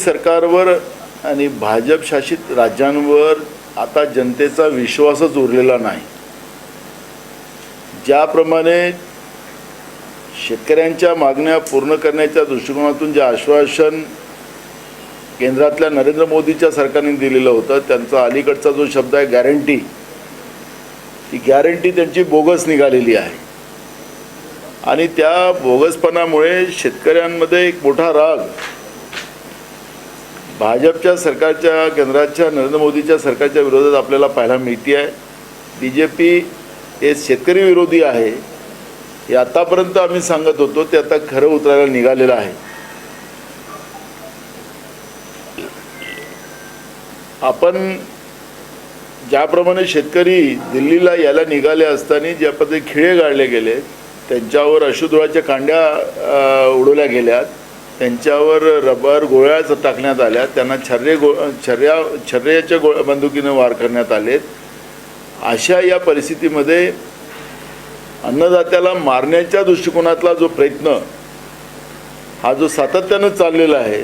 सरकारवर आणि भाजप शासित राज्यांवर आता जनतेचा विश्वासच उरलेला नाही. ज्याप्रमाणे शेतकऱ्यांच्या मागण्या पूर्ण करण्याच्या दृष्टिकोनातून जे आश्वासन केंद्रातल्या नरेंद्र मोदीच्या सरकारने दिलेलं होतं त्यांचा अलीकडचा जो शब्द आहे गॅरंटी ती गॅरंटी त्यांची बोगस निघालेली आहे. आणि त्या बोगसपणामुळे शेतकऱ्यांमध्ये एक मोठा राग भाजपच्या सरकारच्या केंद्राच्या नरेंद्र मोदीच्या सरकारच्या विरोधात आपल्याला पाहायला मिळते आहे. बी जे पी हे शेतकरी विरोधी आहे. हे आतापर्यंत आम्ही सांगत होतो ते आता खरं उतरायला निघालेलं आहे. आपण ज्याप्रमाणे शेतकरी दिल्लीला यायला निघाले असताना ज्या पद्धती खिळे गाळले गेले त्यांच्यावर अशुधुळाच्या कांड्या उडवल्या गेल्यात. त्यांच्यावर रबर गोळ्या टाकण्यात आल्या. त्यांना छर्रे गो छर्या छर्रेच्या गो बंदुकीनं वार करण्यात आलेत. अशा या परिस्थितीमध्ये अन्नदात्याला मारण्याच्या दृष्टिकोनातला जो प्रयत्न हा जो सातत्यानं चाललेला आहे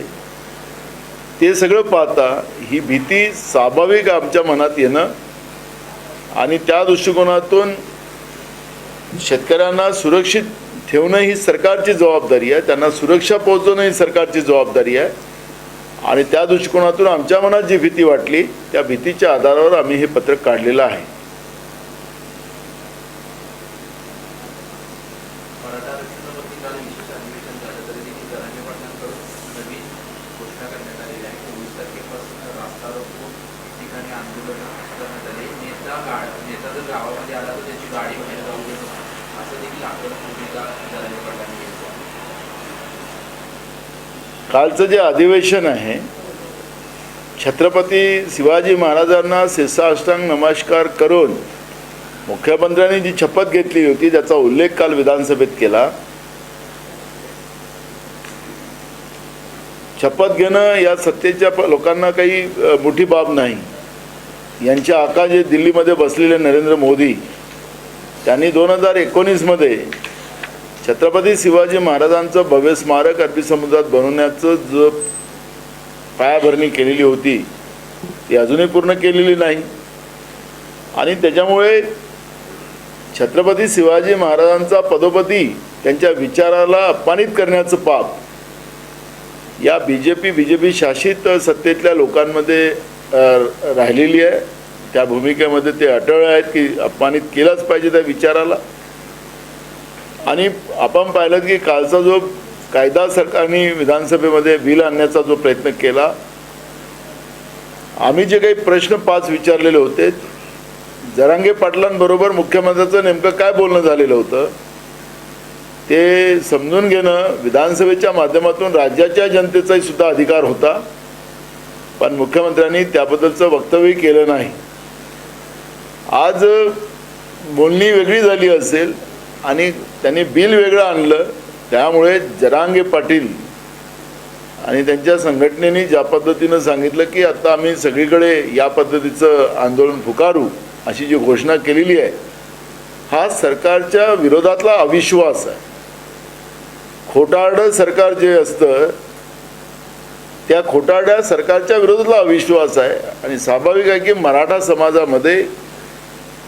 ते सगळं पाहता ही भीती स्वाभाविक आमच्या मनात येणं आणि त्या दृष्टिकोनातून शेतकऱ्यांना सुरक्षित ठेवणं ही सरकारची जबाबदारी आहे. त्यांना सुरक्षा पोहोचवणं ही सरकारची जबाबदारी आहे. आणि त्या दृष्टिकोनातून आमच्या मनात जी भीती वाटली त्या भीतीच्या आधारावर आम्ही हे पत्रक काढलेलं आहे मराठा आरक्षणावरती काल विशेष अधिवेशन झालं तरी देखील जरांगे पाटलांकडून नवीन घोषणा करण्यात आलेली आहे चोवीस तारखेपासून रास्ता रोको ठिकाणी आंदोलन करण्यात आले नेता गाड नेता जर गावामध्ये आला तर त्याची गाडी बाहेर जाऊ देणं असं देखील आक्रमक भूमिका जरांगे पाटलांनी घेतली आहे. कालचं जे अधिवेशन आहे छत्रपती शिवाजी महाराजांना शेषाष्टांग नमस्कार करून मुख्यमंत्र्यांनी जी शपथ घेतली होती त्याचा उल्लेख काल विधानसभेत केला शपथ घेणं या सत्तेच्या लोकांना काही मोठी बाब नाही. यांच्या आका जे दिल्लीमध्ये बसलेले नरेंद्र मोदी त्यांनी दोन हजार एकोणीसमध्ये छत्रपती शिवाजी महाराजांचं भव्य स्मारक अरबी समुद्रात बनवण्याचं जो पायाभरणी केलेली होती ती अजूनही पूर्ण केलेली नाही. आणि त्याच्यामुळे छत्रपती शिवाजी महाराजांचा पदोपदी त्यांच्या विचाराला अपमानित करण्याचं पाप या B J P B J P शासित सत्तेतल्या लोकांमध्ये राहिलेली आहे. त्या भूमिकेमध्ये ते अटळ आहेत की अपमानित केलंच पाहिजे त्या विचाराला. आणि आपण पाहिलं की कालचा जो कायदा सरकारने विधानसभेमध्ये बिल आणण्याचा जो प्रयत्न केला आम्ही जे काही प्रश्न पाच विचारलेले होते जरांगे पाटलांबरोबर मुख्यमंत्र्याचं नेमकं काय बोलणं झालेलं होतं ते समजून घेणं विधानसभेच्या माध्यमातून राज्याच्या जनतेचाही सुद्धा अधिकार होता पण मुख्यमंत्र्यांनी त्याबद्दलचं वक्तव्य केलं नाही. आज बोलणी वेगळी झाली असेल आणि त्यांनी बिल वेगळं आणलं. त्यामुळे जरांगे पाटील आणि त्यांच्या संघटनेने ज्या पद्धतीनं सांगितलं की आता आम्ही सगळीकडे या पद्धतीचं आंदोलन पुकारू अशी जी घोषणा केलेली आहे हा सरकारच्या विरोधातला अविश्वास आहे. खोटारडं सरकार जे असतं त्या खोटारड्या सरकारच्या विरोधातला अविश्वास आहे. आणि स्वाभाविक आहे की मराठा समाजामध्ये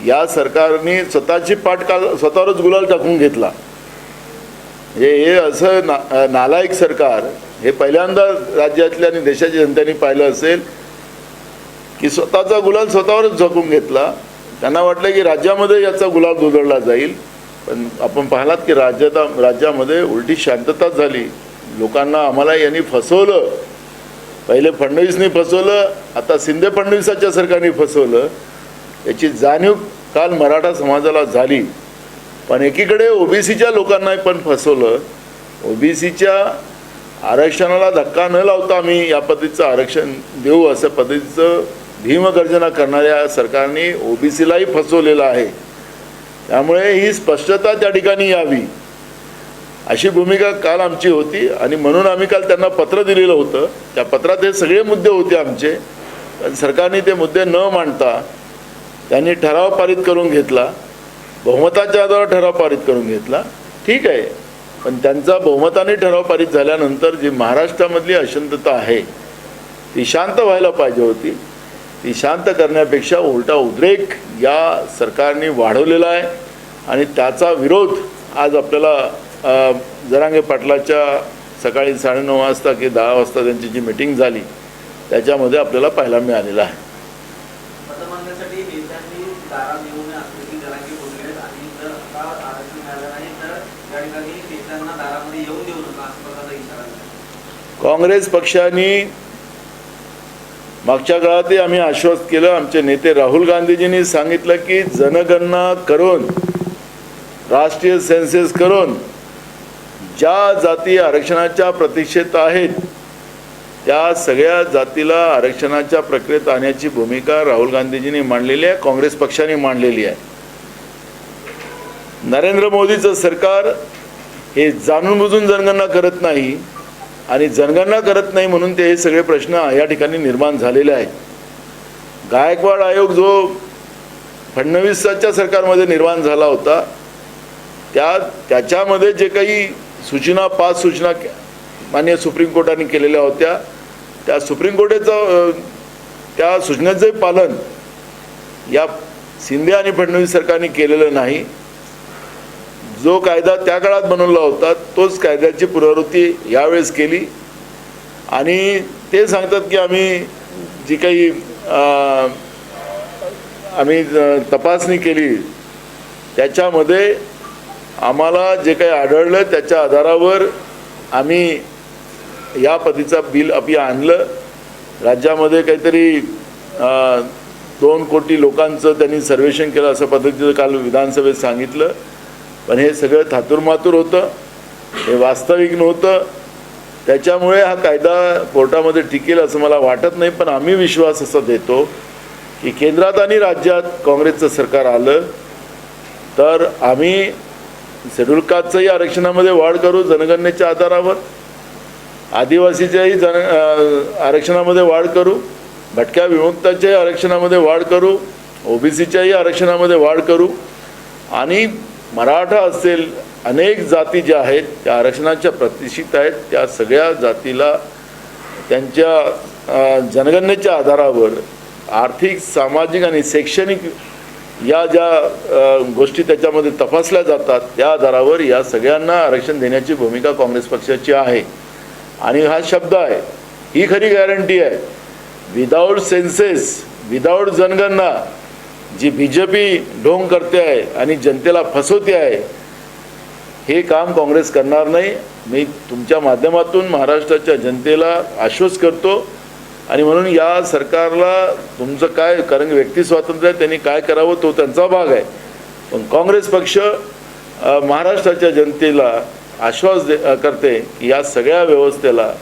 या सरकारने स्वतःची पाठ का स्वतःवरच गुलाल टाकून घेतला. म्हणजे हे असं ना नालायक सरकार हे पहिल्यांदा राज्यातल्या आणि देशाच्या जनतेने पाहिलं असेल की स्वतःचा गुलाल स्वतःवरच झोकून घेतला. त्यांना वाटलं की राज्यामध्ये याचा गुलाल दुधळला जाईल. पण आपण पाहिलात की राज्यात राज्यामध्ये उलटी शांतताच झाली. लोकांना आम्हाला यांनी फसवलं. पहिले फडणवीसनी फसवलं आता शिंदे फडणवीसाच्या सरकारने फसवलं. याची जाणीव काल मराठा समाजाला झाली. पण एकीकडे ओबीसीच्या लोकांना पण फसवलं. ओबीसीच्या आरक्षणाला धक्का न लावता आम्ही या पद्धतीचं आरक्षण देऊ असं पद्धतीचं भीमगर्जना करणाऱ्या सरकारने ओबीसीलाही फसवलेलं आहे. त्यामुळे ही स्पष्टता त्या ठिकाणी यावी. अशी भूमिका काल आमची होती आणि म्हणून आम्ही काल त्यांना पत्र दिलेलं होतं. त्या पत्रात हे सगळे मुद्दे होते आमचे. पण सरकारने ते मुद्दे न मांडता त्यांनी ठराव पारित करून घेतला. बहुमताच्या आधारावर ठराव पारित करून घेतला. ठीक आहे. पण त्यांचा बहुमताने ठराव पारित झाल्यानंतर जी महाराष्ट्रामधली अशांतता आहे ती शांत व्हायला पाहिजे होती. ती शांत करण्यापेक्षा उलटा उद्रेक या सरकारने वाढवलेला आहे. आणि त्याचा विरोध आज आपल्याला जरांगे पाटलाच्या सकाळी साडेनऊ वाजता की दहा वाजता त्यांची जी मिटिंग झाली त्याच्यामध्ये आपल्याला पाहायला मिळालेला आहे मतं मागण्यासाठी नेत्यांनी दारात येऊ नये असं देखील जरांगे बोलले आहेत आणि जर आता आरक्षण मिळालं नाही तर या ठिकाणी नेत्यांना दारामध्ये येऊन देऊ नका असं प्रकारचा इशारा दिला काँग्रेस पक्षाने मागच्या काळातही आम्ही आश्वस्त केलं. आमचे नेते राहुल गांधीजींनी सांगितलं की जनगणना करून राष्ट्रीय सेन्सेस करून ज्या जाती आरक्षणाच्या प्रतीक्षेत आहेत त्या सगळ्या जातीला आरक्षणाच्या प्रक्रियेत आणण्याची भूमिका राहुल गांधीजींनी मांडलेली आहे काँग्रेस पक्षाने मांडलेली आहे. नरेंद्र मोदीचं सरकार हे जाणून बुजून जनगणना करत नाही. आणि जनगणना करत नाही म्हणून ते हे सगळे प्रश्न या ठिकाणी निर्माण झालेले आहेत. गायकवाड आयोग जो फडणवीसाच्या सरकारमध्ये निर्माण झाला होता त्या त्याच्यामध्ये जे काही सूचना पाच सूचना मान्य माननीय सुप्रीम कोर्टाने केलेल्या होत्या त्या सुप्रीम कोर्टाचं त्या सूचनेचं पालन या शिंदे आणि फडणवीस सरकारने केलेलं नाही. जो कायदा त्या काळात बनवला होता तोच कायद्याची पुनरावृत्ती यावेळेस केली. आणि ते सांगतात की आम्ही जी काही आम्ही तपासणी केली त्याच्यामध्ये आम्हाला जे काही आढळलं त्याच्या आधारावर आम्ही या पतीचा बिल अपी आणलं. राज्यामध्ये काहीतरी दोन कोटी लोकांचं त्यांनी सर्वेक्षण केलं असं पद्धतीचं काल विधानसभेत सांगितलं. पण हे सगळं थातुरमातूर होतं. हे वास्तविक नव्हतं. त्याच्यामुळे हा कायदा कोर्टामध्ये टिकेल असं मला वाटत नाही पण आम्ही विश्वास असा देतो की केंद्रात आणि राज्यात काँग्रेसचं सरकार आलं तर आम्ही शेड्यूल कास्टचंही आरक्षणामध्ये वाढ करू जनगणनेच्या आधारावर. आदिवासीच्याही जन आरक्षणामध्ये वाढ करू. भटक्या विमुक्ताच्याही आरक्षणामध्ये वाढ करू. ओबीसीच्याही आरक्षणामध्ये वाढ करू. आणि मराठा असेल अनेक जाती ज्या आहेत त्या आरक्षणाच्या प्रतिष्ठित आहेत त्या सगळ्या जातीला त्यांच्या जनगणनेच्या आधारावर आर्थिक सामाजिक आणि शैक्षणिक या ज्या गोष्टी त्याच्यामध्ये तपासल्या जातात त्या आधारावर या सगळ्यांना आरक्षण देण्याची भूमिका काँग्रेस पक्षाची आहे. आणि हा शब्द आहे ही खरी गॅरंटी आहे. विदाऊट सेन्सेस विदाऊट जनगणना जी बी जे पी ढोंग करते आहे आणि जनतेला फसवते आहे हे काम काँग्रेस करणार नाही. मी तुमच्या माध्यमातून महाराष्ट्राच्या जनतेला आश्वस्त करतो आणि म्हणून या सरकारला तुमचं काय कारण व्यक्ती स्वातंत्र्य आहे त्यांनी काय करावं तो त्यांचा भाग आहे. पण काँग्रेस पक्ष महाराष्ट्राच्या जनतेला आश्वास दे करते की या सगळ्या व्यवस्थेला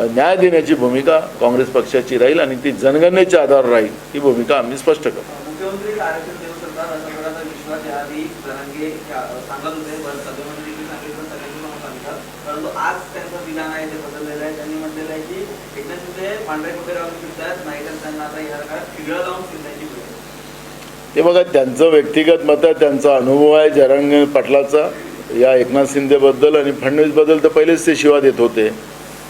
न्याय देण्याची भूमिका काँग्रेस पक्षाची राहील आणि ती जनगणनेच्या आधार राहील ही भूमिका आम्ही स्पष्ट करतो. मुख्यमंत्री आरक्षण देऊ शकतात अशा प्रकारचा विश्वास याआधी जरांगे या- सांगत होते पण सभेमध्ये देखील सांगितलं सगळ्यांनी म्हणून सांगितलं. परंतु आज त्यांचं विधान आहे ते बदललेलं आहे. त्यांनी म्हटलेलं आहे की एकदा तिथे पांढरे कुठे राहून फिरतात नाही तर त्यांना आता या काळात फिरळ लावून फिरण्याची वेळ ते बघा त्यांचं व्यक्तिगत मत आहे त्यांचा अनुभव आहे जरंग पाटलाचा या एकनाथ शिंदेबद्दल आणि फडणवीसबद्दल तर पहिलेच ते शिवा देत होते.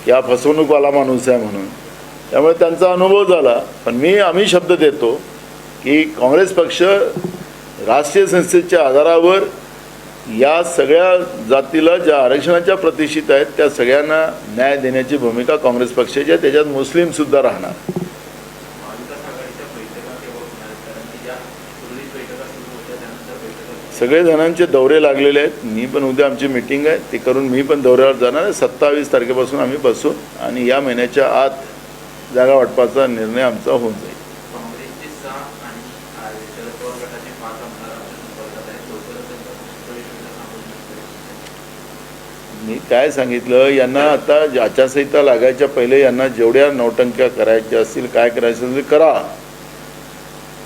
की हा फसवणूकवाला माणूस आहे म्हणून. त्यामुळे त्यांचा अनुभव झाला. पण मी आम्ही शब्द देतो की काँग्रेस पक्ष राष्ट्रीय संस्थेच्या आधारावर या सगळ्या जातीला ज्या आरक्षणाच्या प्रतिष्ठित आहेत त्या सगळ्यांना न्याय देण्याची भूमिका काँग्रेस पक्षाची आहे. त्याच्यात मुस्लिमसुद्धा राहणार. सगळे जणांचे दौरे लागलेले आहेत. मी पण उद्या आमची मिटिंग आहे. ती करून मी पण दौऱ्यावर जाणार आहे. सत्तावीस तारखेपासून आम्ही बसू आणि या महिन्याच्या आत जागा वाटपाचा निर्णय आमचा होऊन जाईल काँग्रेसचे सहा आणि आ, शरद पवार गटाचे पाच आमदार आमच्या संपर्कात आहेत लवकरच त्यांचा प्रवेश होण्यास सांगून मी काय सांगितलं? यांना आता आचारसंहिता लागायच्या पहिले यांना जेवढ्या नौटंक्या करायच्या असतील काय करायचं असेल ते करा.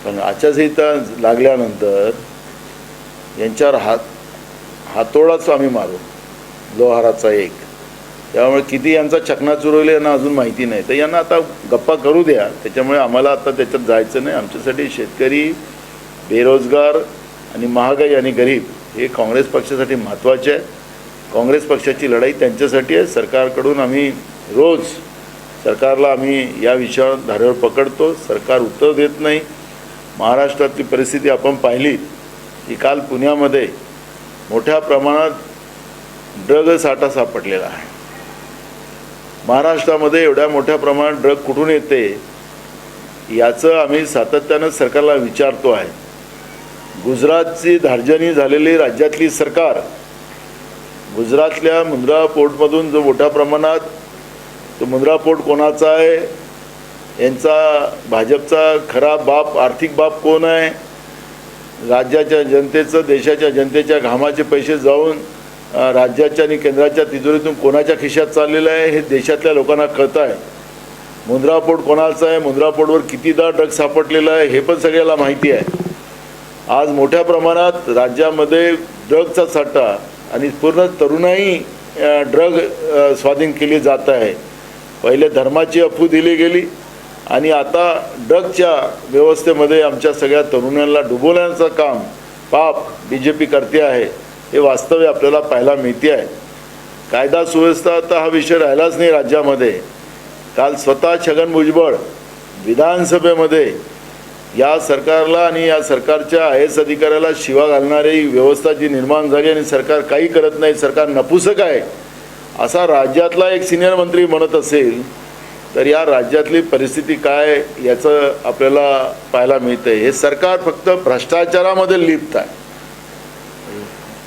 पण आचारसंहिता लागल्यानंतर यांच्यावर हात हातोडाच आम्ही मारू लोहाराचा एक. त्यामुळे किती यांचा चकनाचूर होईल यांना अजून माहिती नाही. तर यांना आता गप्पा करू द्या. त्याच्यामुळे आम्हाला आता त्याच्यात जायचं नाही. आमच्यासाठी शेतकरी बेरोजगार आणि महागाई आणि गरीब हे काँग्रेस पक्षासाठी महत्त्वाचे आहे. काँग्रेस पक्षाची लढाई त्यांच्यासाठी आहे. सरकारकडून आम्ही रोज सरकारला आम्ही या विषयावर धारेवर पकडतो. सरकार उत्तर देत नाही. महाराष्ट्रातली परिस्थिती आपण पाहिली की काल पुण्यामध्ये मोठ्या प्रमाणात ड्रग साठा सापडलेला आहे. महाराष्ट्रामध्ये एवढ्या मोठ्या प्रमाणात ड्रग कुठून येते याचं आम्ही सातत्यानं सरकारला विचारतो आहे. गुजरातची धार्जनी झालेली राज्यातली सरकार गुजरातल्या मुंद्रा पोर्टमधून जो मोठ्या प्रमाणात तो मुंद्रा पोर्ट कोणाचा आहे यांचा भाजपचा खरा बाप आर्थिक बाप कोण आहे राज्याच्या जनतेचं देशाच्या जनतेच्या घामाचे पैसे जाऊन राज्याच्या आणि केंद्राच्या तिजोरीतून कोणाच्या खिशात चाललेलं आहे हे देशातल्या लोकांना कळतं आहे. मुंद्रा पोर्ट कोणाचं आहे मुंद्रा पोर्टवर कितीदा ड्रग सापडलेला आहे हे पण सगळ्याला माहिती आहे. आज मोठ्या प्रमाणात राज्यामध्ये ड्रगचा साठा आणि पूर्ण तरुणाई ड्रग स्वाधीन केली जात आहे. पहिले धर्माची अफू दिली गेली आणि आता ड्रगच्या व्यवस्थेमध्ये आमच्या सगळ्या तरुणांना डुबवण्याचं काम पाप बी जे पी करते आहे हे वास्तव्य आपल्याला पाहायला मिळते आहे. कायदा सुव्यवस्था तर हा विषय राहिलाच नाही राज्यामध्ये. काल स्वतः छगन भुजबळ विधानसभेमध्ये या सरकारला आणि या सरकारच्या आय एस अधिकाऱ्याला शिवा घालणारी व्यवस्था जी निर्माण झाली आणि सरकार काही करत नाही सरकार नपुसक आहे असा राज्यातला एक सिनियर मंत्री म्हणत असेल तर या राज्यातली परिस्थिती काय याचं आपल्याला पाहायला मिळतं हे सरकार फक्त भ्रष्टाचारामध्ये लिप्त आहे.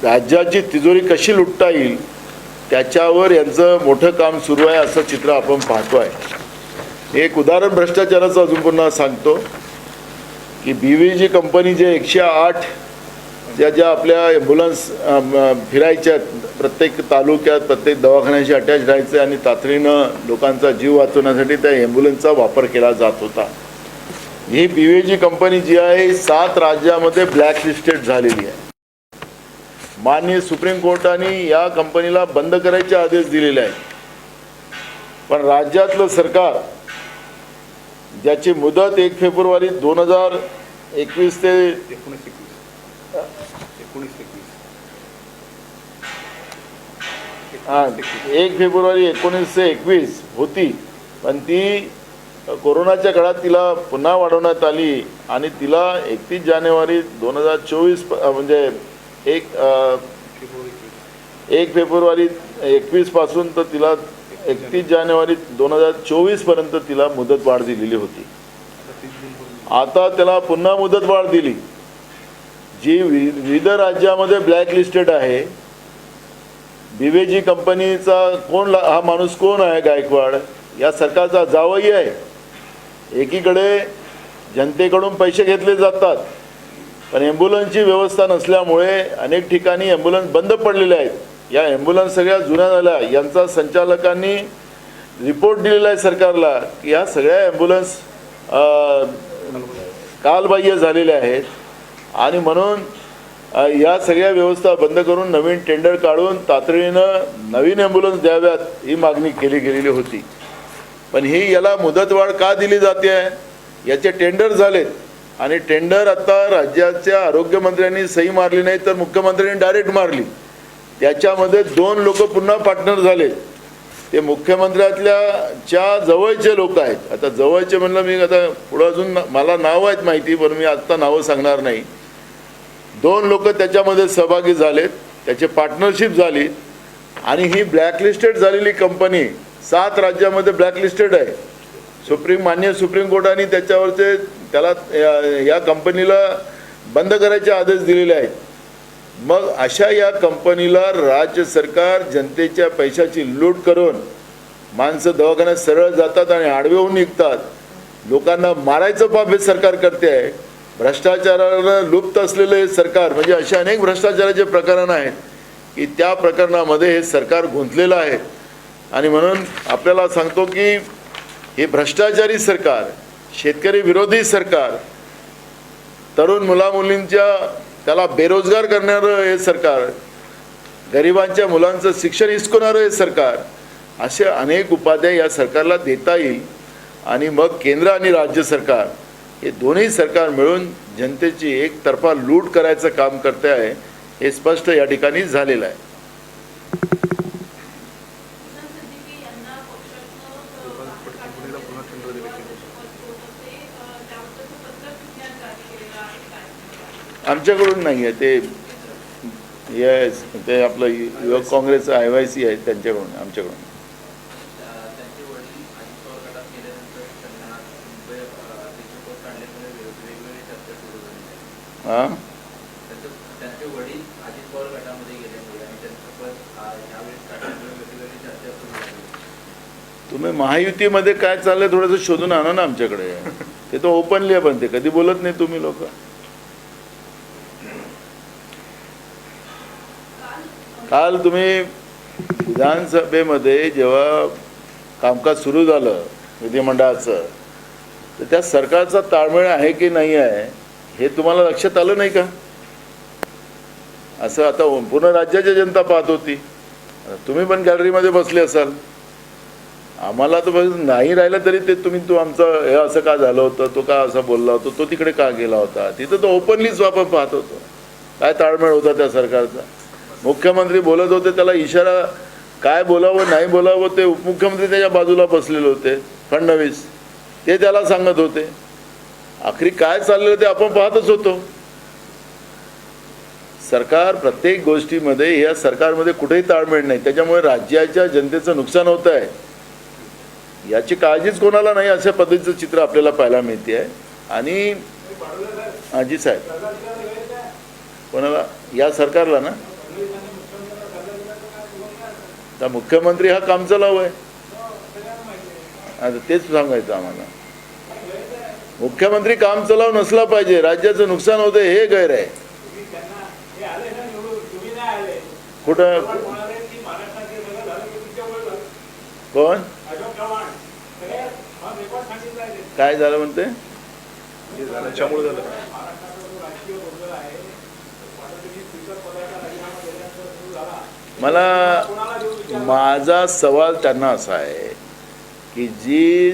राज्याची तिजोरी कशी लुटता येईल त्याच्यावर यांचं मोठं काम सुरू आहे असं चित्र आपण पाहतो आहे एक उदाहरण भ्रष्टाचाराचं अजून पुन्हा सांगतो. की बी व्ही जी कंपनी जे एकशे आठ ज्या ज्या आपल्या ॲम्ब्युलन्स फिरायच्या प्रत्येक तालुक्यात प्रत्येक दवाखान्याशी अटॅच राहायचे आणि तातडीनं लोकांचा जीव वाचवण्यासाठी त्या ॲम्ब्युलन्सचा वापर केला जात होता. ही बी व्ही जी कंपनी जी आहे सात राज्यामध्ये ब्लॅक लिस्टेड झालेली आहे. माननीय सुप्रीम कोर्टाने या कंपनीला बंद करायचे आदेश दिलेले आहेत. पण राज्यातलं सरकार ज्याची मुदत एक फेब्रुवारी दोन हजार एकवीस ते एकोणीस एकवीस. एकोणीस एकवीस. हा, एक फेब्रुवारी एकोणीसशे एकवीस होती. पण ती कोरोनाच्या काळात तिला पुन्हा वाढवण्यात आली आणि तिला एकतीस जानेवारी दोन हजार चोवीस म्हणजे एक एक फेब्रुवारी एकवीसपासून तर तिला एकतीस जानेवारी दोन हजार चोवीसपर्यंत तिला मुदत वाढ दिलेली होती. आता त्याला पुन्हा मुदत वाढ दिली. जी वि- विविध राज्यामध्ये ब्लॅक लिस्टेड आहे. बिवेजी कंपनीचा कोण ला- हा माणूस कोण आहे गायकवाड? या सरकारचा जावही आहे. एकीकडे जनतेकडून पैसे घेतले जातात. पण ॲम्ब्युलन्सची व्यवस्था नसल्यामुळे अनेक ठिकाणी ॲम्ब्युलन्स बंद पडलेले आहेत. या ॲम्ब्युलन्स सगळ्या जुन्या झाल्या. यांचा संचालकांनी रिपोर्ट दिलेला आहे सरकारला की या सगळ्या ॲम्ब्युलन्स कालबाह्य झालेल्या आहेत. आणि म्हणून या सगळ्या व्यवस्था बंद करून नवीन टेंडर काढून तातडीनं नवीन ॲम्ब्युलन्स द्याव्यात ही मागणी केली गेलेली होती. पण ही याला मुदतवाढ का दिली जाते? आहे याचे टेंडर झालेत. आणि टेंडर आता राज्याच्या आरोग्यमंत्र्यांनी सही मारली नाही तर मुख्यमंत्र्यांनी डायरेक्ट मारली. त्याच्यामध्ये दोन लोक पुन्हा पार्टनर झाले. ते मुख्यमंत्र्यातल्या च्या जवळचे लोक आहेत. आता जवळचे म्हणलं मी आता पुढं अजून मला नावं आहेत माहिती पण मी आत्ता नावं सांगणार नाही. दोन लोक त्याच्यामध्ये सहभागी झालेत त्याचे पार्टनरशिप झाली आणि ही ब्लॅकलिस्टेड झालेली कंपनी सात राज्यामध्ये ब्लॅकलिस्टेड आहे. सुप्रीम मान्य सुप्रीम कोर्टाने त्याच्यावरचे त्याला या- या कंपनीला बंद करायचे आदेश दिलेले आहेत. मग अशा या कंपनीला राज्य सरकार जनतेच्या पैशाची लूट करून माणसं दवाखान्यात सरळ जातात आणि आडवे होऊन निघतात. लोकांना मारायचं पाप हे सरकार करते आहे. भ्रष्टाचाराला लुप्त असलेलं हे सरकार म्हणजे असे अनेक भ्रष्टाचाराचे प्रकरण आहेत की त्या प्रकरणामध्ये हे सरकार गुंतलेलं आहे. आणि म्हणून आपल्याला सांगतो की हे भ्रष्टाचारी सरकार शेतकरी विरोधी सरकार तरुण मुलामुलींच्या त्याला बेरोजगार करणारं हे सरकार गरिबांच्या मुलांचं शिक्षण हिसकवणारं हे सरकार असे अनेक उपाध्याय या सरकारला देता येईल. आणि मग केंद्र आणि राज्य सरकार हे दोन्ही सरकार मिळून जनतेची एकतर्फा लूट करायचं काम करते आहे हे स्पष्ट या ठिकाणी झालेलं आहे किसन सिद्दीकी यांना पक्षाचं अ, बाहेर आमच्याकडून नाही आहे ते हे ते आपलं युवक काँग्रेस आय वाय सी आहे त्यांच्याकडून आमच्याकडून. हां? तुम्ही महायुतीमध्ये काय चाललंय थोडंसं शोधून आणा ना आमच्याकडे. ते तर ओपनली आहे पण ते. कधी बोलत नाही तुम्ही लोक. काल तुम्ही विधानसभेमध्ये जेव्हा कामकाज सुरू झालं विधिमंडळाचं तर त्या सरकारचा ताळमेळ आहे की नाही आहे हे तुम्हाला लक्षात आलं नाही का? असं आता पूर्ण राज्याची जनता पाहत होती. तुम्ही पण गॅलरीमध्ये बसले असाल. आम्हाला तर बस नाही राहिलं तरी ते तुम्ही तो आमचं हे असं का झालं होतं? तो का असा बोलला होता? तो तिकडे का गेला होता? तिथं तो ओपनलीच आपण पाहत होतो. काय ताळमेळ होता त्या सरकारचा? मुख्यमंत्री बोलत होते त्याला इशारा काय बोलावं नाही बोलावं ते उपमुख्यमंत्री त्याच्या बाजूला बसलेले होते फडणवीस. ते त्याला सांगत होते. आखरी काय चाललेलं ते आपण पाहतच होतो. सरकार प्रत्येक गोष्टीमध्ये या सरकारमध्ये कुठेही ताळमेळ नाही. त्याच्यामुळे राज्याच्या जनतेचं नुकसान होत आहे. याची काळजीच कोणाला नाही अशा पद्धतीचं चित्र आपल्याला पाहायला मिळते आहे. आणि हाजी साहेब. कोणाला? या सरकारला ना? आता मुख्यमंत्री हा काम आहे. आता तेच सांगायचं आम्हाला. मुख्यमंत्री काम चलाव नसला पाहिजे राज्याचं नुकसान होतं हे गैर आहे. कुठं? कोण? काय झालं म्हणते हे झालं त्याच्यामुळे झालं मला माझा सवाल त्यांना असा आहे की जी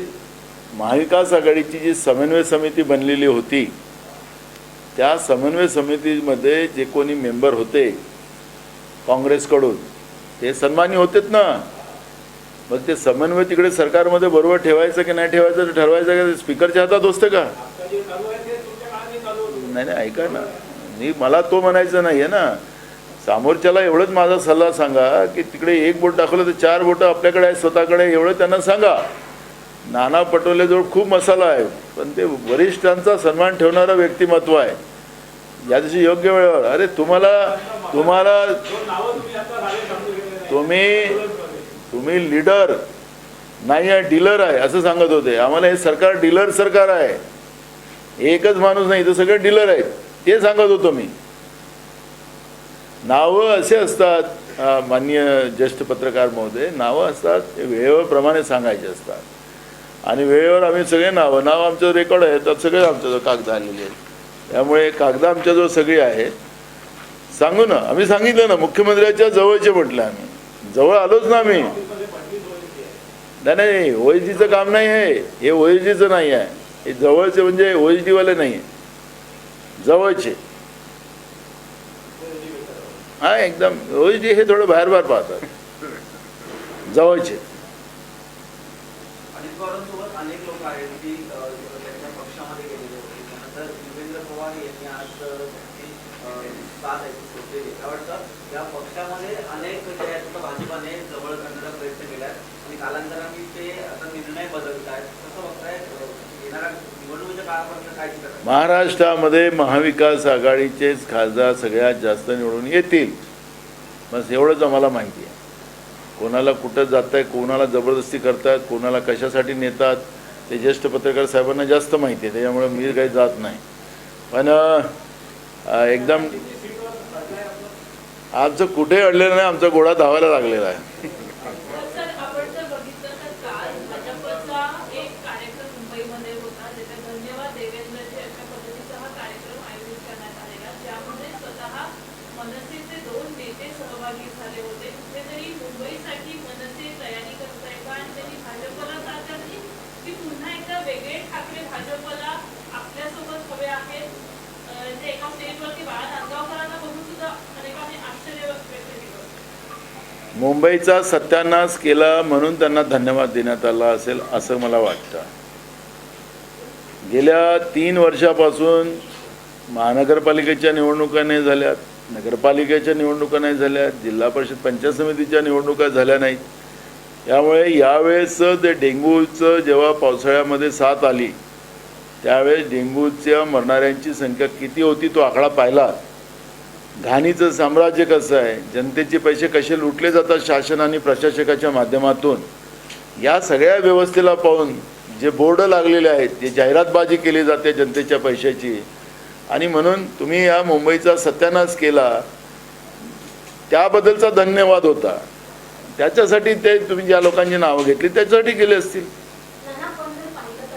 महाविकास आघाडीची जी समन्वय समिती बनलेली होती त्या समन्वय समितीमध्ये जे कोणी मेंबर होते काँग्रेसकडून ते सन्मानी होतेत ना? मग ते समन्वय तिकडे सरकारमध्ये बरोबर ठेवायचं की नाही ठेवायचं ते ठरवायचं का? स्पीकरच्या हातात असतं का? नाही नाही ऐका ना. मी मला तो म्हणायचं नाही आहे ना. समोरच्याला एवढंच माझा सल्ला सांगा की तिकडे एक बोट दाखवलं तर चार बोटं आपल्याकडे आहे स्वतःकडे एवढं त्यांना सांगा. नाना पटोलेजवळ खूप मसाला आहे पण ते वरिष्ठांचा सन्मान ठेवणारं व्यक्तिमत्व आहे. या दिवशी योग्य वेळेवर अरे तुम्हाला तुम्हाला तुम्ही तुम्ही लीडर नाही आहे डीलर आहे असं सांगत होते. आम्हाला हे सरकार डीलर सरकार आहे. एकच माणूस नाही तर सगळे डीलर आहेत. ते सांगत होतो मी. नावं असे असतात. मान्य माननीय ज्येष्ठ पत्रकार महोदय नावं असतात ते वेळेवर प्रमाणे सांगायचे असतात. आणि वेळेवर आम्ही सगळे नावं नाव आमचं रेकॉर्ड आहे त्यात सगळे आमच्याजवळ कागद आलेले आहेत. त्यामुळे कागदं आमच्याजवळ सगळी आहेत. सांगू ना आम्ही सांगितलं ना मुख्यमंत्र्याच्या जवळचे म्हटलं आम्ही. जवळ आलोच ना आम्ही. नाही नाही ओएसडीचं काम नाही आहे. हे ओएसडीचं नाही आहे. हे जवळचे म्हणजे ओएसडीवाले नाही आहे. जवळचे. हा एकदम. ओएसडी हे थोडं बाहेर बाहेर पाहतात. जवळचे. पक्षामध्ये आज या पक्षामध्ये अनेक जे आहेत भाजपाने जवळ करण्याचा प्रयत्न केलाय. आणि कालांतराने ते आता निर्णय बदलत आहेत कसं बघताय महाराष्ट्रामध्ये महाविकास आघाडीचेच खासदार सगळ्यात जास्त निवडून येतील. बस एवढंच आम्हाला माहिती आहे. कोणाला कुठं जात आहे कोणाला जबरदस्ती करतात कोणाला कशासाठी नेतात ते ज्येष्ठ पत्रकार साहेबांना जास्त माहिती आहे. त्याच्यामुळे मी काही जात नाही. पण एकदम आमचं कुठे अडलेलं नाही आमचा घोडा धावायला लागलेला आहे सर आपण जर बघितलं तर काल भाजपचा एक कार्यक्रम मुंबईमध्ये होता ज्याच्यात धन्यवाद देवेंद्रजी अशा पद्धतीचा हा कार्यक्रम आयोजित करण्यात आलेला ज्यामध्ये स्वतः मनसेचे दोन नेते सहभागी झाले होते कुठेतरी मुंबईसाठी मनसे तयारी करत आहे का आणि त्यांनी भाजपला साथ द्यावी की पुन्हा एकदा वेगळे ठाकरे भाजपला आपल्यासोबत हवे आहेत अं, ते एका स्टेजवरती बाळा नांदगावकरांना बघून सुद्धा अनेकांनी आश्चर्य व्यक्त केलं मुंबईचा सत्यानाश केला म्हणून त्यांना धन्यवाद देण्यात आला असेल असं मला वाटतं. गेल्या तीन वर्षापासून महानगरपालिकेच्या निवडणुका नाही झाल्यात नगरपालिकेच्या निवडणुका नाही झाल्या जिल्हा परिषद पंचायत समितीच्या निवडणुका झाल्या नाहीत. त्यामुळे यावेळेसचं ते डेंग्यूचं जेव्हा पावसाळ्यामध्ये साथ आली त्यावेळेस डेंग्यूच्या मरणाऱ्यांची संख्या किती होती तो आकडा पाहिला. घाणीचं साम्राज्य कसं आहे? जनतेचे पैसे कसे लुटले जातात शासन आणि प्रशासकाच्या माध्यमातून? या सगळ्या व्यवस्थेला पाहून जे बोर्ड लागलेले आहेत जे जाहिरातबाजी केली जाते जनतेच्या पैशाची आणि म्हणून तुम्ही या मुंबईचा सत्यानाश केला त्याबद्दलचा धन्यवाद होता. त्याच्यासाठी ते तुम्ही ज्या लोकांची नावं घेतली त्याच्यासाठी केले असतील.